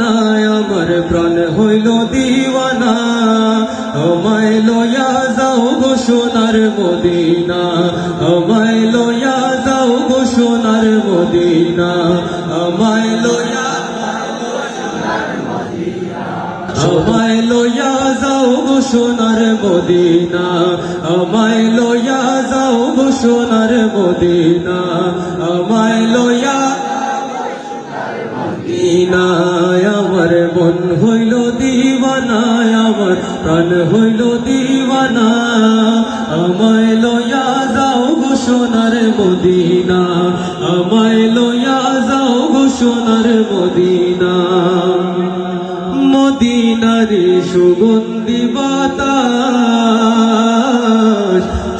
দিওয়ানা আমার প্রাণ হইল দিওয়ানা আমায় লয়া যাও গো সোনার মদিনা। আমায় লয়া যাও গো সোনার মদিনা। আমায় লয়া আমায় লয়া যাও গো সোনার মদিনা। আমায় লয়া যাও গো সোনার মদিনা। আমায় লয়া আমার মন হইল দিওয়ানা, আমার প্রাণ হইল দিওয়ানা। আমায় লয়া যাও গো সোনার মদিনা, আমায় লয়া যাও গো সোনার মদিনা। মদিনারে সুগন্ধি বাতাস,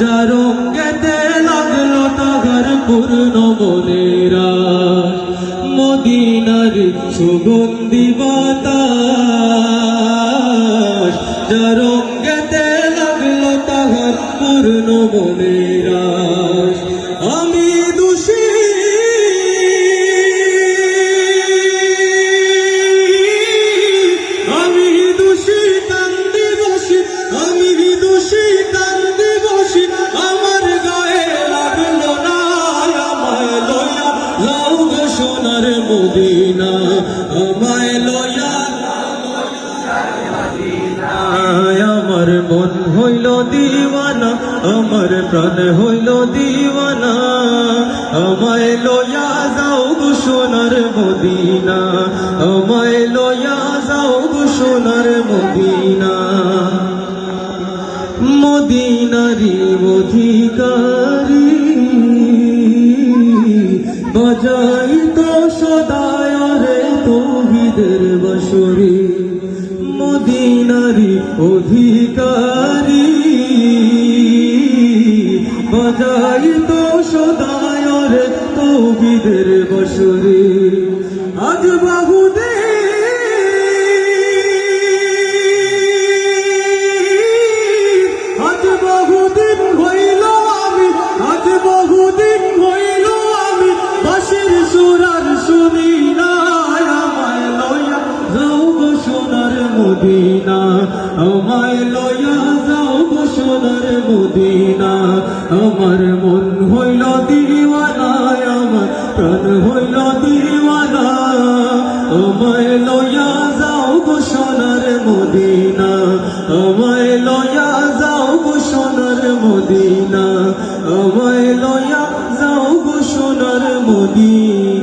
যার রঙ্গেতে লাগল তাগার পূর্ণ মনেরা মদিনার সুগন্ধি বাতাস রঙ্গেতে লাগল তাগার পূর্ণ আমি দোষী। আমি দোষী, কান্দি বসি। আমি দোষী, কান্দি বসি। আমার গায়ে লাগল না, আমায় লয়া লাউ সোনার মদিনা। মন হইল দিওয়ানা, আমার প্রাণ হইল দিওয়ানা। আমায় লয়া যাও সোনার মদিনা, আমায় লয়া যাও সোনার মদিনা। মদিনারি অধিকারী বাজাই তো সদায় রে তৌহিদের বসরি। মদিনারি অধিকারী। বাজাই তো সদায় রে তৌহিদের বসরি। আজ বাহুদের আমায় লয়া যাও বসনার মদিনা। আমার মন হইল দিওয়ানা আমার প্রাণ হইল দিওয়ানা আমায় লয়া যাও বসনার মদিনা। আমায় লয়া যাও বসনার মদিনা। আমায় লয়া যাও বসনার মদিনা।